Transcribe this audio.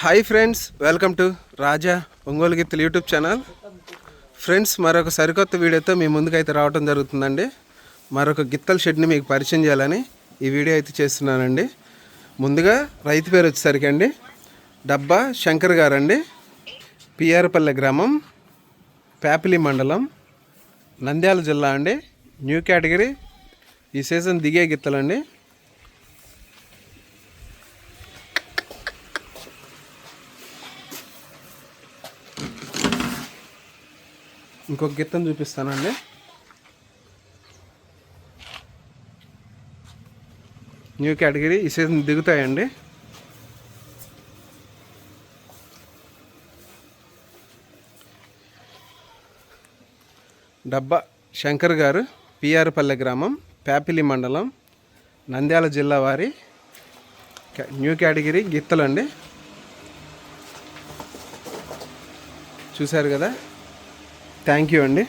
Hi friends welcome to Raja Ongole గిత్తలు YouTube channel friends మరొక సరికొత్త వీడియోతో మీ ముందుకైతే రావడం జరుగుతుందండి. మరొక గిత్తల షెడ్ని మీకు పరిచయం చేయాలని ఈ వీడియో అయితే చేస్తున్నానండి. ముందుగా రైతు పేరు వచ్చేసరికి అండి డబ్బా శంకర్ గారండి. పిఆర్పల్లె గ్రామం పేపలి మండలం నంద్యాల జిల్లా అండి. న్యూ కేటగిరీ ఈ సీజన్ దిగే గిత్తలండి. ఇంకొక గిత్తను చూపిస్తానండి. న్యూ కేటగిరీ ఈ సీజన్ దిగుతాయండి. డబ్బా శంకర్ గారు పిఆర్పల్లె గ్రామం ప్యాపిలి మండలం నంద్యాల జిల్లా వారి న్యూ కేటగిరీ గిత్తలండి. చూశారు కదా? థ్యాంక్ యూ అండి.